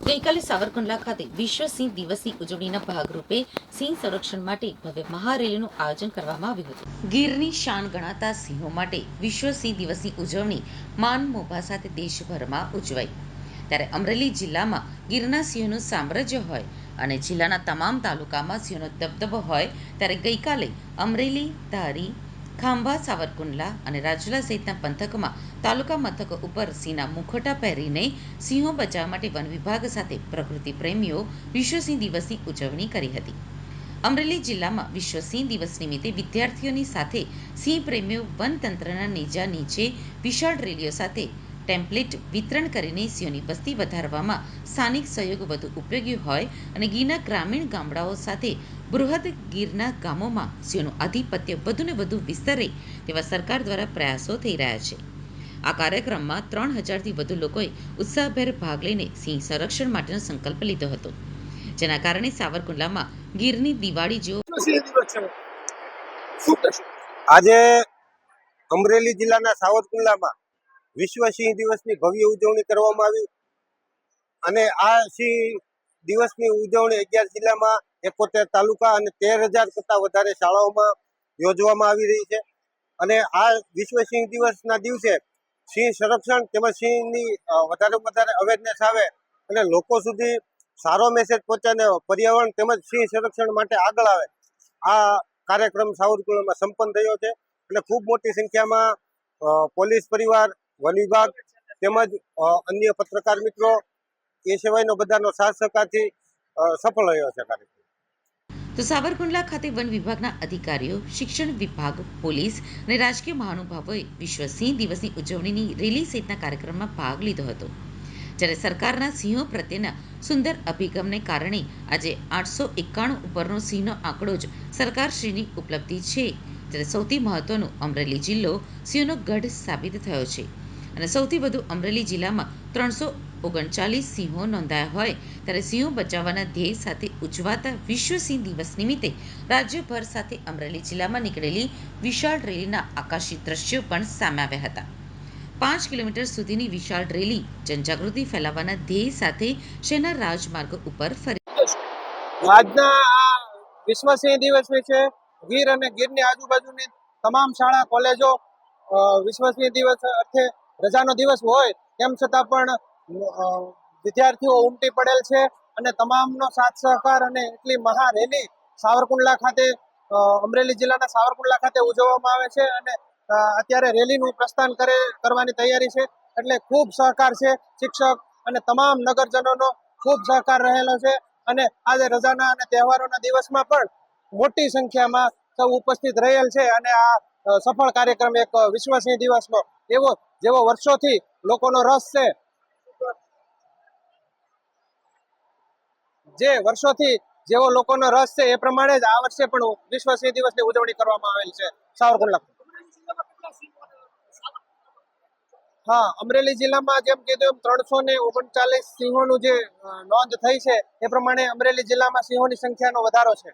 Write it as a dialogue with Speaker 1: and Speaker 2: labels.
Speaker 1: ગઈકાલે સાવરકુંડલા ખાતે વિશ્વ સિંહ દિવસની ઉજવણીના ભાગરૂપે સિંહ સંરક્ષણ માટે ભવ્ય મહારેલીનું આયોજન કરવામાં આવ્યું હતું. ગીરની શાન ગણાતા સિંહો માટે વિશ્વ સિંહ દિવસની ઉજવણી માન મોભા સાથે દેશભરમાં ઉજવાઈ. ત્યારે અમરેલી જિલ્લામાં ગીરના સિંહોનું સામ્રાજ્ય હોય અને જિલ્લાના તમામ તાલુકામાં સિંહોનો દબદબો હોય, ત્યારે ગઈકાલે અમરેલી ધારી ખાંભા, સાવરકુંડલા અને રાજુલા સહિતના પંથકમાં તાલુકા મથકો ઉપર સિંહના મુખોટા પહેરીને સિંહો બચાવવા માટે વન વિભાગ સાથે પ્રકૃતિ પ્રેમીઓ વિશ્વ સિંહ દિવસની ઉજવણી કરી હતી. અમરેલી જિલ્લામાં વિશ્વ સિંહ દિવસ નિમિત્તે વિદ્યાર્થીઓની સાથે સિંહ પ્રેમીઓ વનતંત્રના નેજા નીચે વિશાળ રેલીઓ સાથે ટેમ્પલેટ વિતરણ કરીને સિંહોની વસ્તી વધારવામાં સ્થાનિક સહયોગ વધુ ઉપયોગી હોય અને ગીરના ગ્રામીણ ગામડાઓ સાથે બૃહદ ગીરના ગામોમાં સિંહોનું આધિપત્ય વધુને વધુ વિસ્તરે તેવા સરકાર દ્વારા પ્રયાસો થઈ રહ્યા છે. આ કાર્યક્રમમાં ત્રણ હજારથી વધુ લોકોએ ઉત્સાહભેર ભાગ લઈને સિંહ સંરક્ષણ માટેનો સંકલ્પ લીધો હતો જેના કારણે સાવરકુંડલામાં ગીરની દિવાળી જેવો
Speaker 2: આજે અમરેલી જિલ્લાના સાવરકુંડલામાં વિશ્વ સિંહ દિવસની ભવ્ય ઉજવણી કરવામાં આવી. અને આ સિંહ દિવસની ઉજવણી અગિયાર જિલ્લામાં, એકોતેર તાલુકા અને તેર હજાર કરતાં વધારે શાળાઓમાં યોજવામાં આવી રહી છે. અને આ વિશ્વ સિંહ દિવસના દિવસે સિંહ સંરક્ષણ તેમજ સિંહની વધારે વધારે અવેરનેસ આવે અને લોકો સુધી સારો મેસેજ પહોંચે પર્યાવરણ તેમજ સિંહ સંરક્ષણ માટે આગળ આવે. આ કાર્યક્રમ સાવરકુંડલામાં સંપન્ન થયો છે. અને ખૂબ મોટી સંખ્યામાં પોલીસ પરિવાર વન વિભાગ તેમજ અન્ય પત્રકાર મિત્રો, એ સિવાયનો બધાનો સાથ સહકારથી સફળ રહ્યો છે કાર્યક્રમ.
Speaker 1: તો સાવરકુંડલા ખાતે વન વિભાગના અધિકારીઓ, શિક્ષણ વિભાગ, પોલીસ અને રાજકીય મહાનુભાવોએ વિશ્વ સિંહ દિવસની ઉજવણીની રેલી સહિતના કાર્યક્રમમાં ભાગ લીધો હતો. જ્યારે સરકારના સિંહો પ્રત્યેના સુંદર અભિગમને કારણે આજે આઠસો એકાણું ઉપરનો સિંહનો આંકડો જ સરકારશ્રીની ઉપલબ્ધિ છે. ત્યારે સૌથી મહત્વનું અમરેલી જિલ્લો સિંહોનો ગઢ સાબિત થયો છે. અને સૌથી વધુ અમરેલી જિલ્લામાં ત્રણસો ઓગણચાલીસ સિંહો નોંધાયા હોય, ત્યારે સિંહો બચાવવાના ધ્યેય સાથે ઉજવાતા વિશ્વ સિંહ દિવસ નિમિત્તે રાજ્યભર સાથે અમરેલી જિલ્લામાં નીકળેલી વિશાળ રેલીના આકાશી દ્રશ્યો પણ સામે આવ્યા હતા. પાંચ કિલોમીટર સુધીની વિશાળ રેલી જનજાગૃતિ ફેલાવવાના ધ્યેય સાથે શહેરના રાજમાર્ગ ઉપર ફરી
Speaker 3: આજના આ વિશ્વ સિંહ દિવસ વિશે ગીર અને ગીરની આજુબાજુની તમામ શાળા, કોલેજો વિશ્વ સિંહ દિવસ અર્થે રજાનો દિવસ હોય, તેમ છતાં પણ વિદ્યાર્થીઓ ઉમટી પડેલ છે અને તમામનો સાથ સહકાર અને એટલી મહા રેલી સાવરકુંડલા ખાતે અમરેલી જિલ્લાના સાવરકુંડલા ખાતે ઉજવવામાં આવે છે અને અત્યારે રેલીનું પ્રસ્થાન કરે, કરવાની તૈયારી છે. એટલે ખૂબ સહકાર છે શિક્ષક અને તમામ નગરજનોનો ખૂબ સહકાર રહેલો છે અને આજે રજાના અને તહેવારોના દિવસમાં પણ મોટી સંખ્યામાં સૌ ઉપસ્થિત રહેલ છે અને આ સફળ કાર્યક્રમ એક અ, વિશ્વ સિંહ દિવસનો એવો જેવો વર્ષોથી લોકોનો રસ છે. જે વર્ષોથી જેવો લોકોનો રસ છે એ પ્રમાણે જ આ વર્ષે પણ વિશ્વ દિવસની ઉજવણી કરવામાં આવેલ છે. સાવરકુંડલા. હા અમરેલી જિલ્લામાં જેમ કીધું એમ ત્રણસો ને ઓગણચાલીસ સિંહોનું જે નોંધ થઈ છે એ પ્રમાણે અમરેલી જિલ્લામાં સિંહોની સંખ્યાનો વધારો છે.